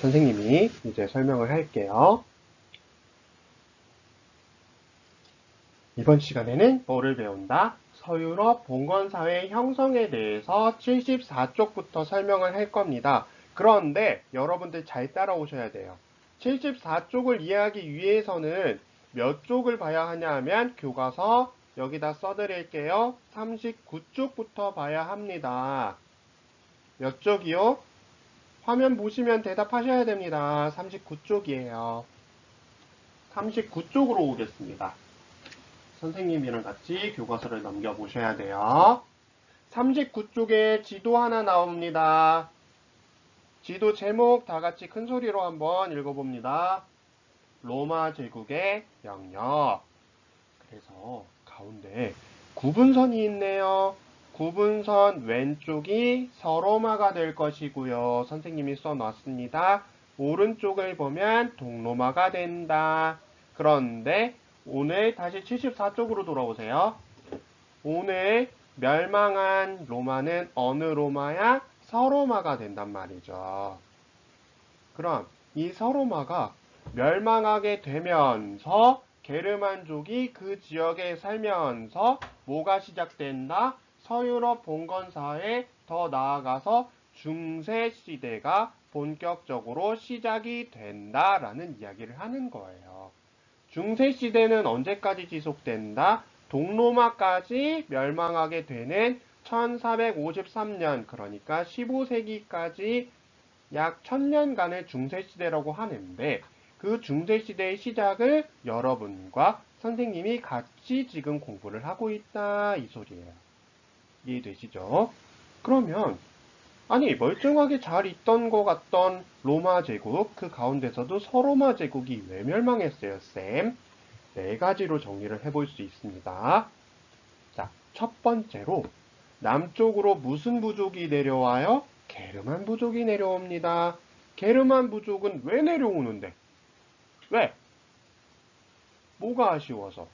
선생님이 이제 설명을 할게요. 이번 시간에는 뭐를 배운다? 서유럽 봉건사회 형성에 대해서 74쪽부터 설명을 할 겁니다. 그런데 여러분들 잘 따라오셔야 돼요. 74쪽을 이해하기 위해서는 몇 쪽을 봐야 하냐 하면 교과서 여기다 써드릴게요. 39쪽부터 봐야 합니다. 몇 쪽이요? 화면 보시면 대답하셔야 됩니다. 39쪽이에요. 39쪽으로 오겠습니다. 선생님이랑 같이 교과서를 넘겨보셔야 돼요. 39쪽에 지도 하나 나옵니다. 지도 제목 다 같이 큰 소리로 한번 읽어봅니다. 로마 제국의 영역. 그래서 가운데 구분선이 있네요. 구분선 왼쪽이 서로마가 될 것이고요. 선생님이 써놨습니다. 오른쪽을 보면 동로마가 된다. 그런데 오늘 다시 74쪽으로 돌아오세요. 오늘 멸망한 로마는 어느 로마야? 서로마가 된단 말이죠. 그럼 이 서로마가 멸망하게 되면서 게르만족이 그 지역에 살면서 뭐가 시작된다? 서유럽 봉건사에 더 나아가서 중세 시대가 본격적으로 시작이 된다라는 이야기를 하는 거예요. 중세 시대는 언제까지 지속된다? 동로마까지 멸망하게 되는 1453년, 그러니까 15세기까지 약 1000년간의 중세시대라고 하는데, 그 중세시대의 시작을 여러분과 선생님이 같이 지금 공부를 하고 있다, 이 소리예요. 이해되시죠? 그러면, 아니, 멀쩡하게 잘 있던 것 같던 로마 제국, 그 가운데서도 서로마 제국이 왜 멸망했어요, 쌤? 네 가지로 정리를 해볼 수 있습니다. 자, 첫 번째로, 남쪽으로 무슨 부족이 내려와요? 게르만 부족이 내려옵니다. 게르만 부족은 왜 내려오는데? 왜? 뭐가 아쉬워서?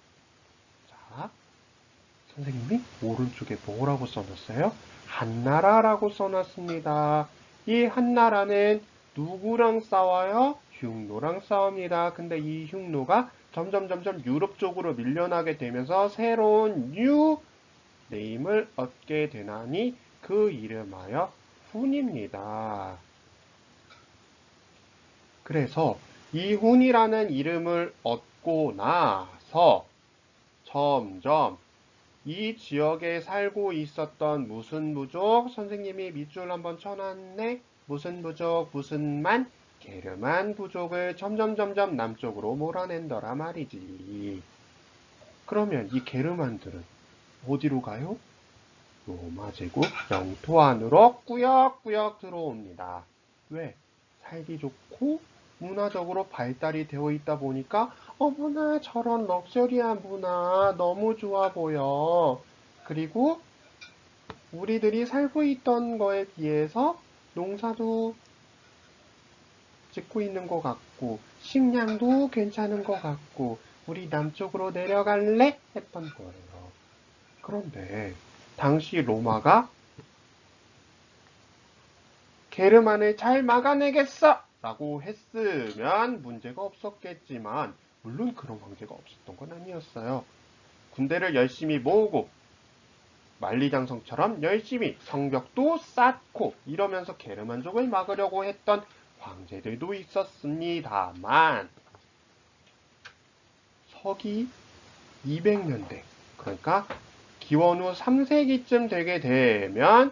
자, 선생님이 오른쪽에 뭐라고 써놨어요? 한나라라고 써놨습니다. 이 한나라는 누구랑 싸워요? 흉노랑 싸웁니다. 근데 이 흉노가 점점 점점 유럽 쪽으로 밀려나게 되면서 새로운 뉴 네임을 얻게 되나니 그 이름하여 훈입니다. 그래서 이 훈이라는 이름을 얻고 나서 점점 이 지역에 살고 있었던 무슨 부족 선생님이 밑줄 한번 쳐놨네 무슨 부족 무슨 만 게르만 부족을 점점 점점 남쪽으로 몰아낸더라 말이지. 그러면 이 게르만들은 어디로 가요? 로마 제국 영토 안으로 꾸역꾸역 들어옵니다. 왜? 살기 좋고 문화적으로 발달이 되어 있다 보니까 어머나 저런 럭셔리한 문화 너무 좋아 보여. 그리고 우리들이 살고 있던 거에 비해서 농사도 짓고 있는 것 같고 식량도 괜찮은 것 같고 우리 남쪽으로 내려갈래? 했던 거예요. 그런데 당시 로마가 게르만을 잘 막아내겠어! 라고 했으면 문제가 없었겠지만 물론 그런 황제가 없었던 건 아니었어요. 군대를 열심히 모으고 만리장성처럼 열심히 성벽도 쌓고 이러면서 게르만족을 막으려고 했던 황제들도 있었습니다만 서기 200년대 그러니까 기원 후 3세기쯤 되게 되면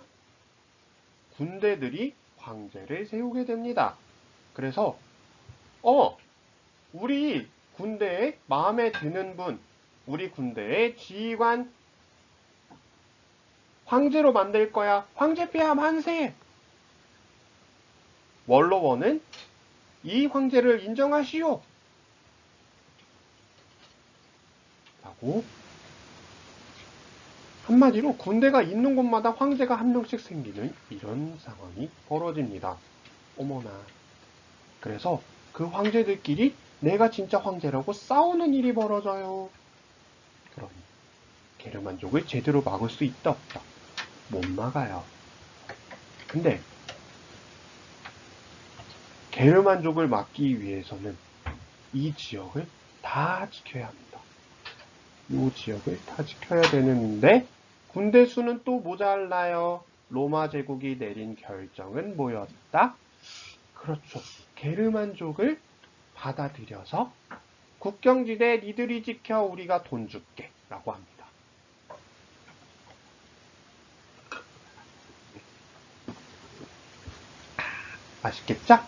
군대들이 황제를 세우게 됩니다. 그래서 어 우리 군대에 마음에 드는 분 우리 군대의 지휘관 황제로 만들 거야. 황제 폐하 만세! 원로원은 이 황제를 인정하시오. 라고 한마디로 군대가 있는 곳마다 황제가 한 명씩 생기는 이런 상황이 벌어집니다. 어머나. 그래서 그 황제들끼리 내가 진짜 황제라고 싸우는 일이 벌어져요. 그러니 게르만족을 제대로 막을 수 있다 없다. 못 막아요. 근데 게르만족을 막기 위해서는 이 지역을 다 지켜야 합니다. 이 지역을 다 지켜야 되는데 군대 수는 또 모자라요. 로마 제국이 내린 결정은 뭐였다? 그렇죠. 게르만족을 받아들여서 국경지대 니들이 지켜 우리가 돈 줄게 라고 합니다. 맛있겠죠?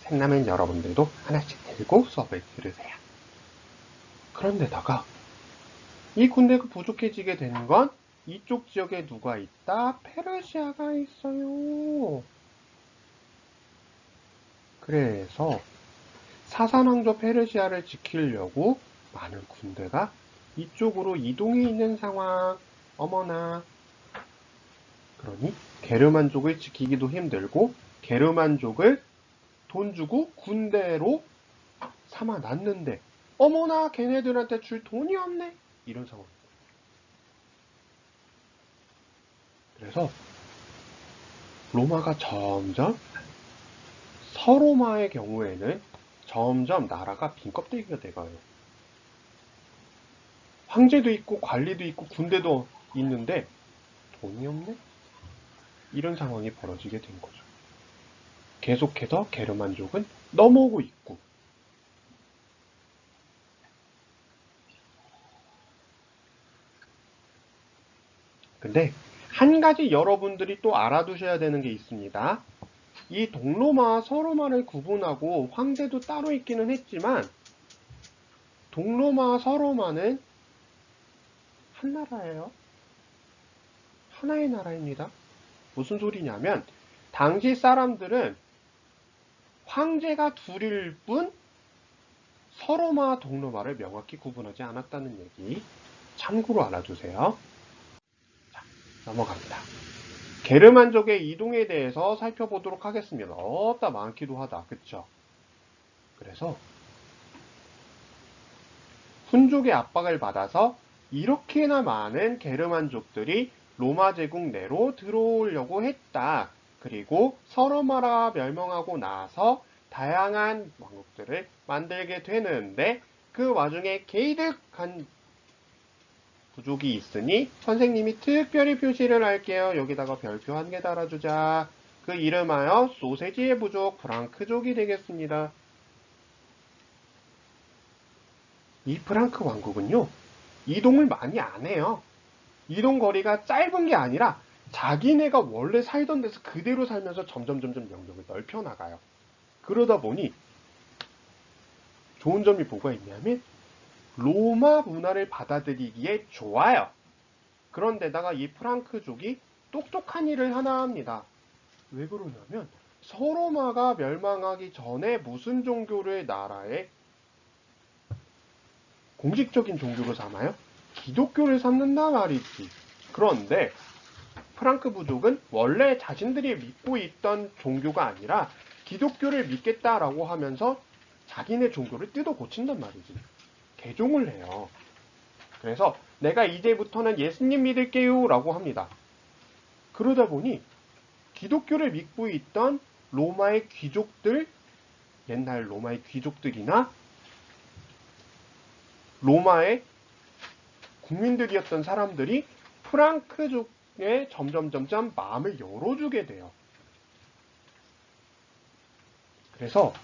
생라면 여러분들도 하나씩 들고 수업을 들으세요. 그런데다가 이 군대가 부족해지게 되는 건 이쪽 지역에 누가 있다? 페르시아가 있어요. 그래서 사산왕조 페르시아를 지키려고 많은 군대가 이쪽으로 이동해 있는 상황. 어머나. 그러니 게르만족을 지키기도 힘들고 게르만족을 돈 주고 군대로 삼아 놨는데 어머나 걔네들한테 줄 돈이 없네. 이런 상황. 그래서 로마가 점점 서로마의 경우에는 점점 나라가 빈껍데기가 돼가요. 황제도 있고 관리도 있고 군대도 있는데 돈이 없네? 이런 상황이 벌어지게 된 거죠. 계속해서 게르만족은 넘어오고 있고 근데 한 가지 여러분들이 또 알아두셔야 되는 게 있습니다. 이 동로마와 서로마를 구분하고 황제도 따로 있기는 했지만 동로마와 서로마는 한 나라예요. 하나의 나라입니다. 무슨 소리냐면 당시 사람들은 황제가 둘일 뿐 서로마와 동로마를 명확히 구분하지 않았다는 얘기 참고로 알아두세요. 자, 넘어갑니다. 게르만족의 이동에 대해서 살펴보도록 하겠습니다. 어따 많기도 하다. 그쵸? 그래서 훈족의 압박을 받아서 이렇게나 많은 게르만족들이 로마 제국 내로 들어오려고 했다. 그리고 서로마라가 멸망하고 나서 다양한 왕국들을 만들게 되는데 그 와중에 게이득한 부족이 있으니 선생님이 특별히 표시를 할게요. 여기다가 별표 한 개 달아주자. 그 이름하여 소세지의 부족 프랑크족이 되겠습니다. 이 프랑크 왕국은요, 이동을 많이 안 해요. 이동 거리가 짧은 게 아니라 자기네가 원래 살던 데서 그대로 살면서 점점 점점 영역을 넓혀 나가요. 그러다 보니 좋은 점이 뭐가 있냐면 로마 문화를 받아들이기에 좋아요. 그런데다가 이 프랑크족이 똑똑한 일을 하나 합니다. 왜 그러냐면 서로마가 멸망하기 전에 무슨 종교를 나라에 공식적인 종교로 삼아요? 기독교를 삼는다 말이지. 그런데 프랑크 부족은 원래 자신들이 믿고 있던 종교가 아니라 기독교를 믿겠다라고 하면서 자기네 종교를 뜯어 고친단 말이지. 개종을 해요. 그래서 내가 이제부터는 예수님 믿을게요 라고 합니다. 그러다 보니 기독교를 믿고 있던 로마의 귀족들, 옛날 로마의 귀족들이나 로마의 국민들이었던 사람들이 프랑크족에 점점 점점 마음을 열어주게 돼요. 그래서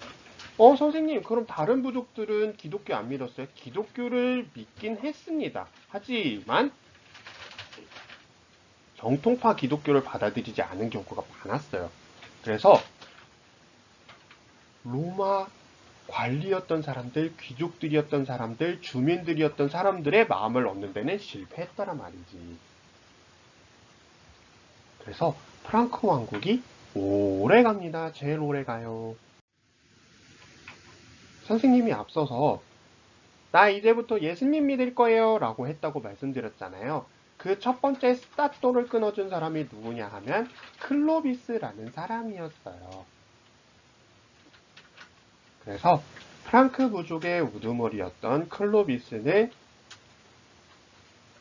어 선생님 그럼 다른 부족들은 기독교 안 믿었어요? 기독교를 믿긴 했습니다. 하지만 정통파 기독교를 받아들이지 않은 경우가 많았어요. 그래서 로마 관리였던 사람들, 귀족들이었던 사람들, 주민들이었던 사람들의 마음을 얻는 데는 실패했다란 말이지. 그래서 프랑크 왕국이 오래 갑니다. 제일 오래 가요. 선생님이 앞서서 나 이제부터 예수님 믿을 거예요 라고 했다고 말씀드렸잖아요. 그 첫 번째 스타토를 끊어준 사람이 누구냐 하면 클로비스라는 사람이었어요. 그래서 프랑크 부족의 우두머리였던 클로비스는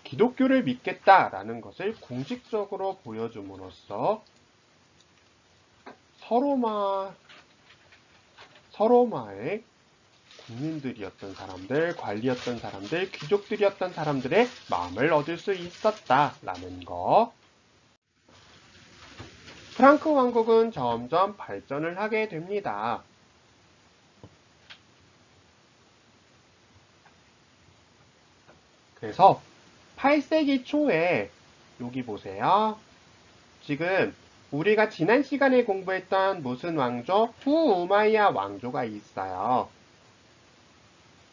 기독교를 믿겠다라는 것을 공식적으로 보여줌으로써 서로마 서로마의 국민들이었던 사람들, 관리였던 사람들, 귀족들이었던 사람들의 마음을 얻을 수 있었다라는 거. 프랑크 왕국은 점점 발전을 하게 됩니다. 그래서 8세기 초에 여기 보세요. 지금 우리가 지난 시간에 공부했던 무슨 왕조? 후우마이야 왕조가 있어요.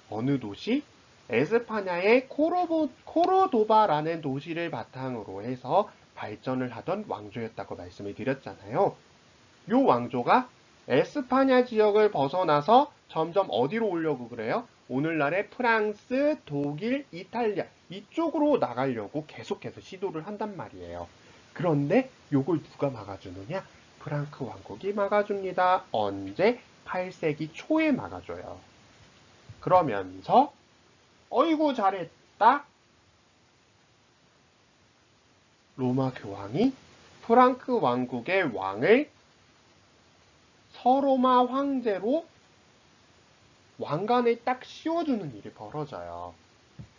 어느 도시? 에스파냐의 코로보, 코로도바라는 도시를 바탕으로 해서 발전을 하던 왕조였다고 말씀을 드렸잖아요. 이 왕조가 에스파냐 지역을 벗어나서 점점 어디로 오려고 그래요? 오늘날의 프랑스, 독일, 이탈리아 이쪽으로 나가려고 계속해서 시도를 한단 말이에요. 그런데 요걸 누가 막아주느냐? 프랑크 왕국이 막아줍니다. 언제? 8세기 초에 막아줘요. 그러면서 어이구 잘했다. 로마 교황이 프랑크 왕국의 왕을 서로마 황제로 왕관에 딱 씌워주는 일이 벌어져요.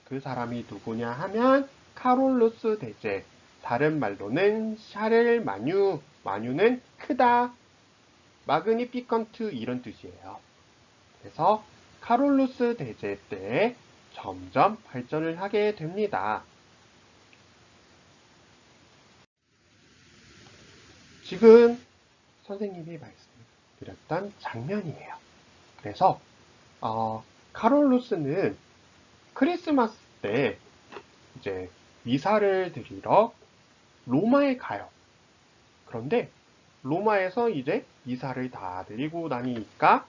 그 사람이 누구냐 하면 카롤루스 대제. 다른 말로는 샤를 마뉴. 마뉴는 크다. 마그니피컨트 이런 뜻이에요. 그래서 카롤루스 대제 때 점점 발전을 하게 됩니다. 지금 선생님이 말씀드렸던 장면이에요. 그래서 어, 카롤루스는 크리스마스 때 이제 미사를 드리러 로마에 가요. 그런데 로마에서 이제 미사를 다 드리고 나니까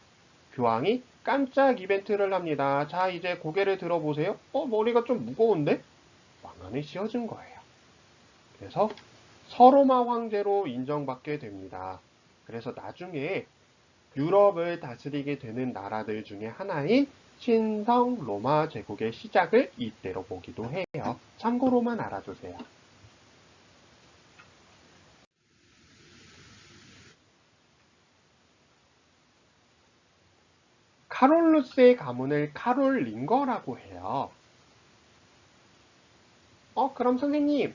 교황이 깜짝 이벤트를 합니다. 자, 이제 고개를 들어보세요. 어, 머리가 좀 무거운데? 왕관에 씌워준 거예요. 그래서 서로마 황제로 인정받게 됩니다. 그래서 나중에 유럽을 다스리게 되는 나라들 중에 하나인 신성 로마 제국의 시작을 이때로 보기도 해요. 참고로만 알아두세요. 카롤루스의 가문을 카롤 링거라고 해요. 어, 그럼 선생님,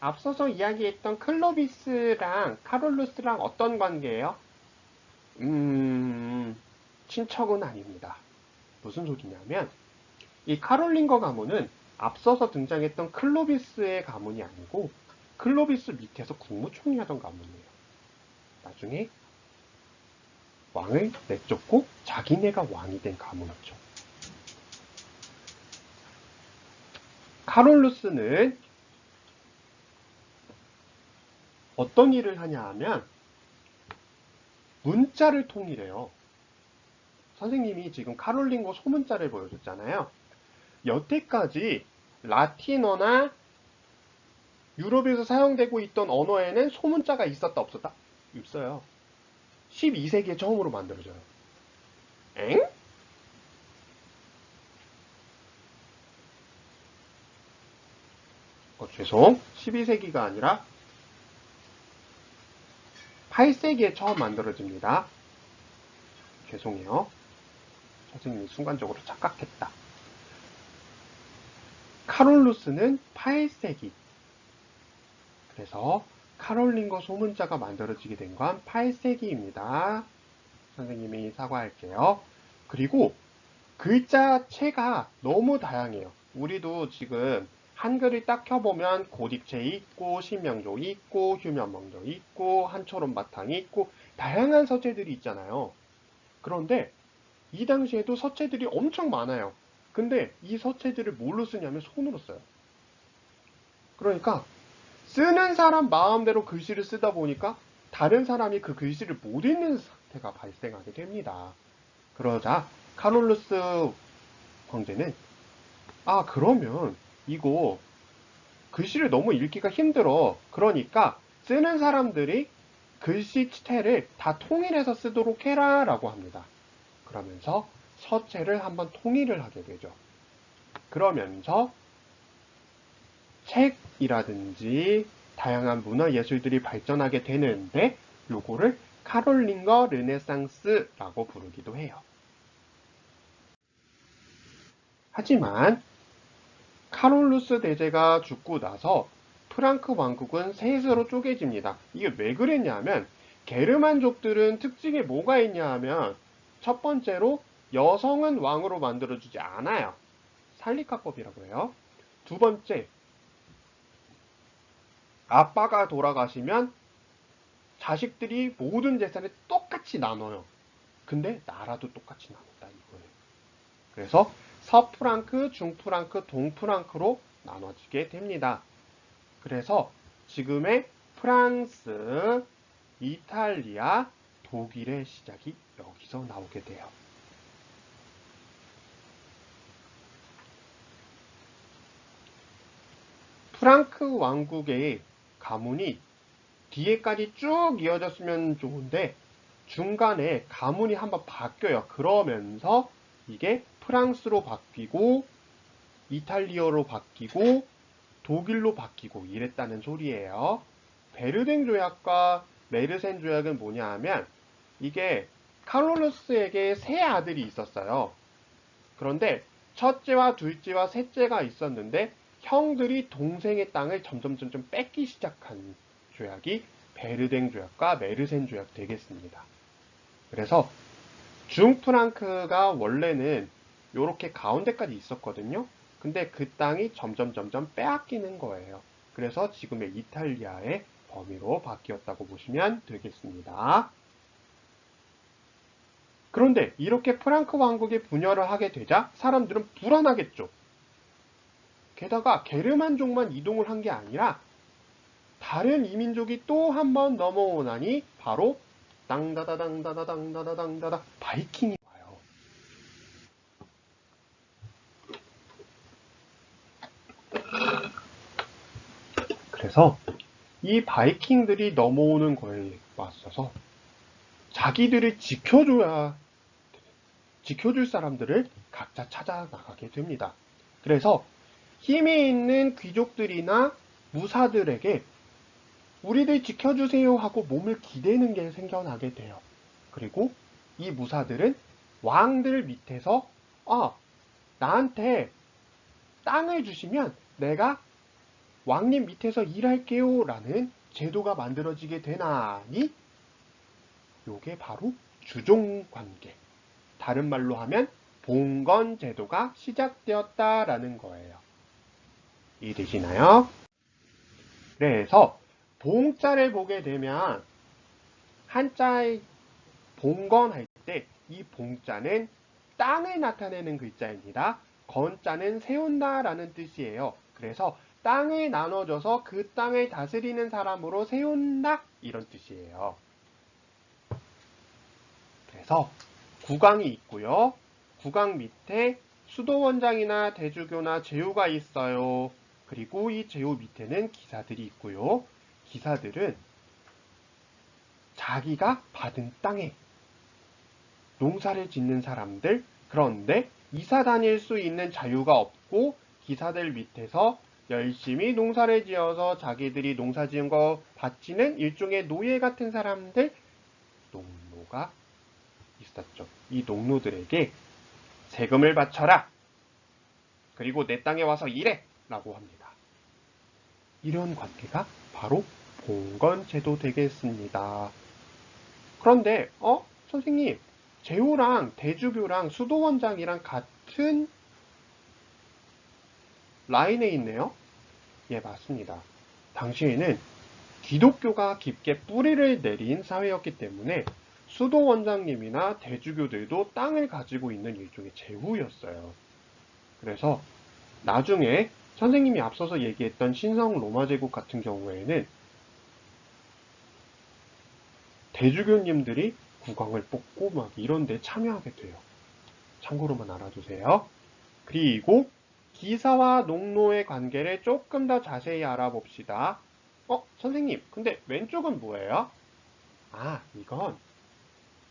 앞서서 이야기했던 클로비스랑 카롤루스랑 어떤 관계예요? 음, 친척은 아닙니다. 무슨 소리냐면, 이 카롤링거 가문은 앞서서 등장했던 클로비스의 가문이 아니고, 클로비스 밑에서 국무총리 하던 가문이에요. 나중에 왕을 내쫓고 자기네가 왕이 된 가문이죠. 카롤루스는 어떤 일을 하냐 하면 문자를 통일해요. 선생님이 지금 카롤링고 소문자를 보여줬잖아요. 여태까지 라틴어나 유럽에서 사용되고 있던 언어에는 소문자가 있었다 없었다? 있어요. 12세기에 처음으로 만들어져요. 엥? 어, 죄송. 12세기가 아니라 8세기에 처음 만들어집니다. 죄송해요. 선생님이 순간적으로 착각했다. 카롤루스는 8세기. 그래서 카롤린거 소문자가 만들어지게 된 건 8세기입니다. 선생님이 사과할게요. 그리고 글자체가 너무 다양해요. 우리도 지금 한글을 딱 켜보면 고딕체 있고 신명조 있고 휴면명조 있고 한초론 바탕이 있고 다양한 서체들이 있잖아요. 그런데 이 당시에도 서체들이 엄청 많아요. 근데 이 서체들을 뭘로 쓰냐면 손으로 써요. 그러니까 쓰는 사람 마음대로 글씨를 쓰다 보니까 다른 사람이 그 글씨를 못 읽는 사태가 발생하게 됩니다. 그러자 카롤루스 황제는 아 그러면 이거 글씨를 너무 읽기가 힘들어. 그러니까 쓰는 사람들이 글씨 체를 다 통일해서 쓰도록 해라 라고 합니다. 그러면서 서체를 한번 통일을 하게 되죠. 그러면서 책이라든지 다양한 문화 예술들이 발전하게 되는데 요거를 카롤링거 르네상스라고 부르기도 해요. 하지만 카롤루스 대제가 죽고 나서 프랑크 왕국은 셋으로 쪼개집니다. 이게 왜 그랬냐면 게르만족들은 특징이 뭐가 있냐 하면 첫 번째로 여성은 왕으로 만들어주지 않아요. 살리카법이라고 해요. 두 번째, 아빠가 돌아가시면 자식들이 모든 재산을 똑같이 나눠요. 근데 나라도 똑같이 나눈다 이거예요. 그래서 서프랑크, 중프랑크, 동프랑크로 나눠지게 됩니다. 그래서 지금의 프랑스, 이탈리아, 독일의 시작이 여기서 나오게 돼요. 프랑크 왕국의 가문이 뒤에까지 쭉 이어졌으면 좋은데 중간에 가문이 한번 바뀌어요. 그러면서 이게 프랑스로 바뀌고 이탈리아로 바뀌고 독일로 바뀌고 이랬다는 소리예요. 베르댕 조약과 메르센 조약은 뭐냐 하면 이게 카롤루스에게 세 아들이 있었어요. 그런데 첫째와 둘째와 셋째가 있었는데 형들이 동생의 땅을 점점 점점 뺏기 시작한 조약이 베르댕 조약과 메르센 조약 되겠습니다. 그래서 중프랑크가 원래는 이렇게 가운데까지 있었거든요. 근데 그 땅이 점점 점점 빼앗기는 거예요. 그래서 지금의 이탈리아의 범위로 바뀌었다고 보시면 되겠습니다. 그런데 이렇게 프랑크 왕국이 분열을 하게 되자 사람들은 불안하겠죠. 게다가 게르만족만 이동을 한 게 아니라 다른 이민족이 또 한 번 넘어오나니 바로 땅다다당다다당다다당다다 바이킹이 와요. 그래서 이 바이킹들이 넘어오는 거에 맞서서 자기들을 지켜줘야 지켜줄 사람들을 각자 찾아 나가게 됩니다. 그래서 힘이 있는 귀족들이나 무사들에게 우리들 지켜주세요 하고 몸을 기대는 게 생겨나게 돼요. 그리고 이 무사들은 왕들 밑에서 아 나한테 땅을 주시면 내가 왕님 밑에서 일할게요 라는 제도가 만들어지게 되나니 요게 바로 주종관계 다른 말로 하면 봉건 제도가 시작되었다라는 거예요. 이해되시나요? 그래서 봉자를 보게 되면 한자의 봉건 할 때 이 봉자는 땅을 나타내는 글자입니다. 건자는 세운다 라는 뜻이에요. 그래서 땅을 나눠줘서 그 땅을 다스리는 사람으로 세운다 이런 뜻이에요. 그래서 국왕이 있고요. 국왕 밑에 수도원장이나 대주교나 제후가 있어요. 그리고 이 제후 밑에는 기사들이 있고요. 기사들은 자기가 받은 땅에 농사를 짓는 사람들, 그런데 이사 다닐 수 있는 자유가 없고 기사들 밑에서 열심히 농사를 지어서 자기들이 농사 지은 거 바치는 일종의 노예 같은 사람들, 농노가 있었죠. 이 농노들에게 세금을 바쳐라. 그리고 내 땅에 와서 일해. 라고 합니다. 이런 관계가 바로 봉건제도 되겠습니다. 그런데, 어? 선생님, 제후랑 대주교랑 수도원장이랑 같은 라인에 있네요? 예, 맞습니다. 당시에는 기독교가 깊게 뿌리를 내린 사회였기 때문에 수도원장님이나 대주교들도 땅을 가지고 있는 일종의 제후였어요. 그래서 나중에 선생님이 앞서서 얘기했던 신성 로마 제국 같은 경우에는 대주교님들이 국왕을 뽑고 막 이런 데 참여하게 돼요. 참고로만 알아두세요. 그리고 기사와 농노의 관계를 조금 더 자세히 알아봅시다. 어, 선생님, 근데 왼쪽은 뭐예요? 아, 이건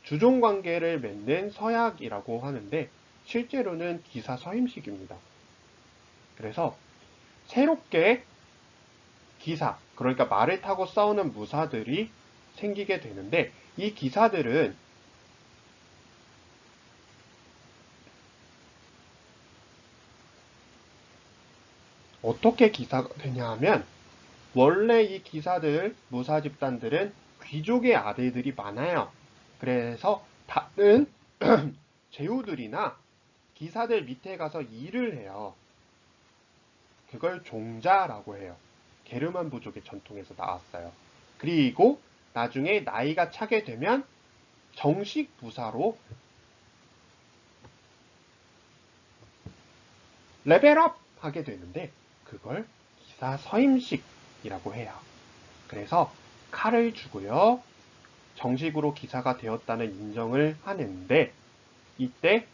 주종 관계를 맺는 서약이라고 하는데 실제로는 기사 서임식입니다. 그래서 새롭게 기사, 그러니까 말을 타고 싸우는 무사들이 생기게 되는데 이 기사들은 어떻게 기사가 되냐 하면 원래 이 기사들 무사 집단들은 귀족의 아들들이 많아요. 그래서 다른 제후들이나 기사들 밑에 가서 일을 해요. 그걸 종자라고 해요. 게르만 부족의 전통에서 나왔어요. 그리고 나중에 나이가 차게 되면 정식 부사로 레벨업 하게 되는데 그걸 기사 서임식이라고 해요. 그래서 칼을 주고요. 정식으로 기사가 되었다는 인정을 하는데 이때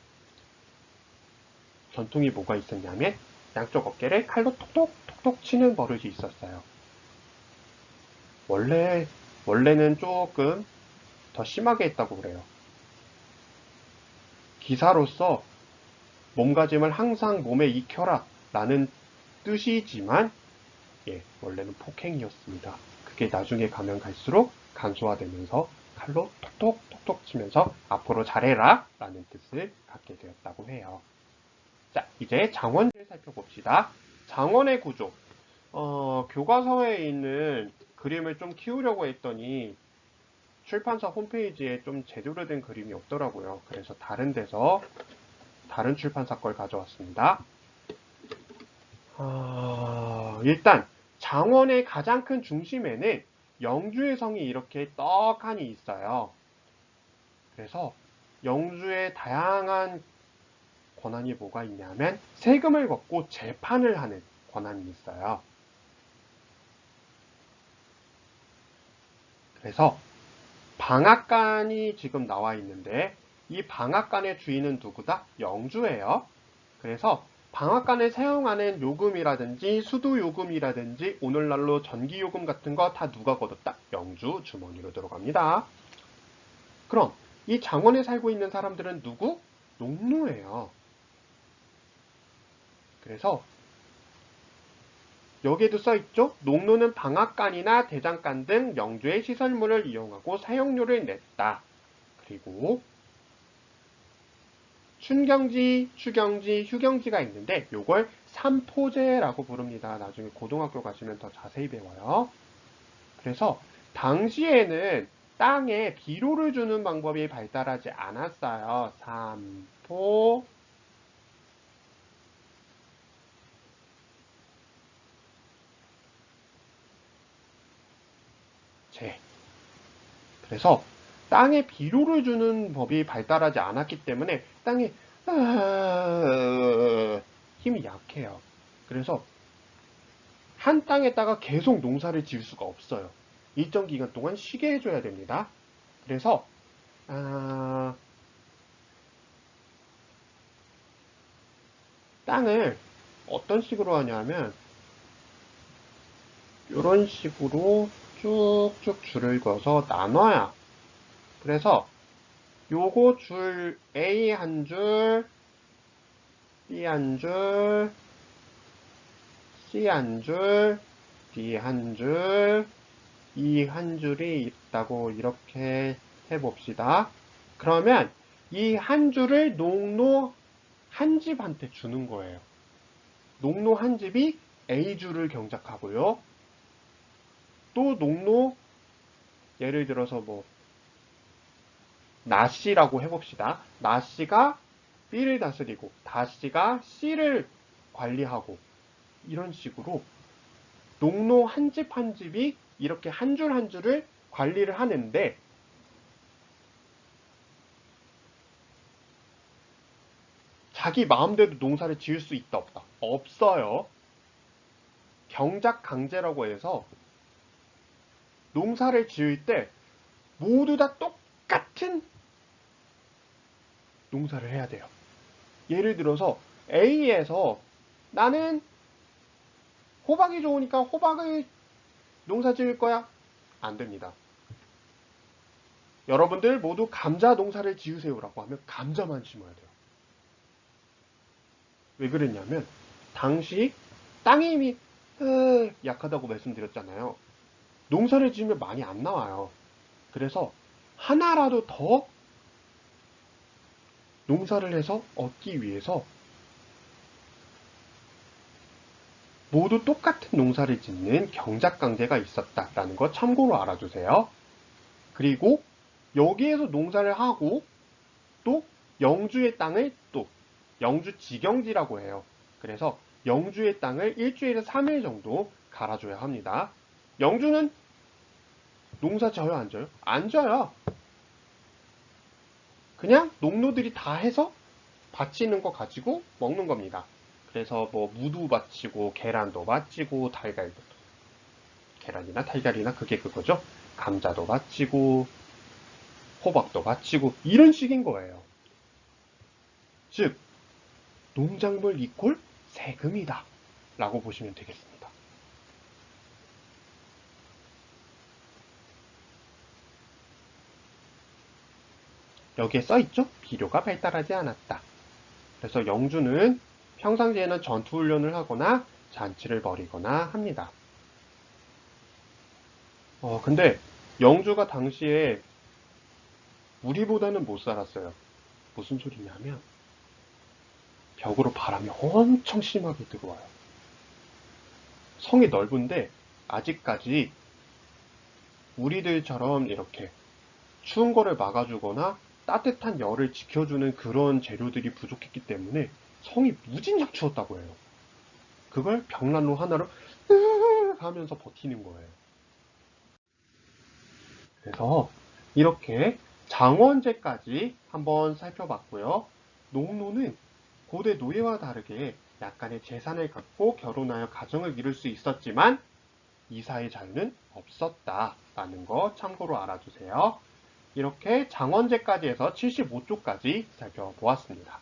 전통이 뭐가 있었냐면 양쪽 어깨를 칼로 톡톡 톡톡 치는 버릇이 있었어요. 원래 원래는 조금 더 심하게 했다고 그래요. 기사로서 몸가짐을 항상 몸에 익혀라 라는 뜻이지만 예, 원래는 폭행이었습니다. 그게 나중에 가면 갈수록 간소화되면서 칼로 톡톡 톡톡 치면서 앞으로 잘해라 라는 뜻을 갖게 되었다고 해요. 자, 이제 장원을 살펴봅시다. 장원의 구조. 어, 교과서에 있는 그림을 좀 키우려고 했더니 출판사 홈페이지에 좀 제대로 된 그림이 없더라고요. 그래서 다른 데서 다른 출판사 걸 가져왔습니다. 어, 일단 장원의 가장 큰 중심에는 영주의 성이 이렇게 떡하니 있어요. 그래서 영주의 다양한 권한이 뭐가 있냐면 세금을 걷고 재판을 하는 권한이 있어요. 그래서 방앗간이 지금 나와 있는데 이 방앗간의 주인은 누구다? 영주예요. 그래서 방앗간에 사용하는 요금이라든지 수도 요금이라든지 오늘날로 전기 요금 같은 거 다 누가 걷었다? 영주 주머니로 들어갑니다. 그럼 이 장원에 살고 있는 사람들은 누구? 농노예요. 그래서 여기에도 써있죠? 농노는 방앗간이나 대장간 등 영주의 시설물을 이용하고 사용료를 냈다. 그리고 춘경지, 추경지, 휴경지가 있는데 요걸 삼포제라고 부릅니다. 나중에 고등학교 가시면 더 자세히 배워요. 그래서 당시에는 땅에 비료를 주는 방법이 발달하지 않았어요. 삼포 제 그래서 땅에 비료를 주는 법이 발달하지 않았기 때문에 땅에 아, 힘이 약해요. 그래서 한 땅에다가 계속 농사를 지을 수가 없어요. 일정 기간 동안 쉬게 해줘야 됩니다. 그래서 아, 땅을 어떤 식으로 하냐면 이런 식으로 쭉쭉 줄을 그어서 나눠야 그래서 요거 줄 A 한 줄, B 한 줄, C 한 줄, D 한 줄, E 한 줄이 있다고 이렇게 해봅시다. 그러면 이 한 줄을 농노 한 집한테 주는 거예요. 농노 한 집이 A줄을 경작하고요. 또 농노 예를 들어서 뭐 나씨라고 해봅시다. 나씨가 B를 다스리고 다씨가 C를 관리하고 이런 식으로 농노 한집 한 집이 이렇게 한 줄 한 줄을 관리를 하는데 자기 마음대로 농사를 지을 수 있다 없다 없어요. 경작 강제라고 해서 농사를 지을 때 모두 다 똑같은 농사를 해야 돼요. 예를 들어서 A에서 나는 호박이 좋으니까 호박을 농사 지을 거야? 안 됩니다. 여러분들 모두 감자 농사를 지으세요라고 하면 감자만 심어야 돼요. 왜 그랬냐면 당시 땅의 힘이 약하다고 말씀드렸잖아요. 농사를 지으면 많이 안 나와요. 그래서 하나라도 더 농사를 해서 얻기 위해서 모두 똑같은 농사를 짓는 경작강제가 있었다라는 거 참고로 알아주세요. 그리고 여기에서 농사를 하고 또 영주의 땅을 또 영주 지경지라고 해요. 그래서 영주의 땅을 일주일에 3일 정도 갈아줘야 합니다. 영주는 농사 져요, 안 져요? 안 져요. 그냥 농노들이 다 해서 바치는 거 가지고 먹는 겁니다. 그래서 뭐 무도 바치고 계란도 바치고 달걀도 계란이나 달걀이나 그게 그거죠. 감자도 바치고 호박도 바치고 이런 식인 거예요. 즉 농작물 이꼴 세금이다 라고 보시면 되겠습니다. 여기에 써있죠? 비료가 발달하지 않았다. 그래서 영주는 평상시에는 전투훈련을 하거나 잔치를 벌이거나 합니다. 어, 근데 영주가 당시에 우리보다는 못 살았어요. 무슨 소리냐면 벽으로 바람이 엄청 심하게 들어와요. 성이 넓은데 아직까지 우리들처럼 이렇게 추운 거를 막아주거나 따뜻한 열을 지켜주는 그런 재료들이 부족했기 때문에 성이 무진장 추웠다고 해요. 그걸 벽난로 하나로 하면서 버티는 거예요. 그래서 이렇게 장원제까지 한번 살펴봤고요. 농노는 고대 노예와 다르게 약간의 재산을 갖고 결혼하여 가정을 이룰 수 있었지만 이사의 자유는 없었다라는 거 참고로 알아주세요. 이렇게 장원제까지 해서 75쪽까지 살펴보았습니다.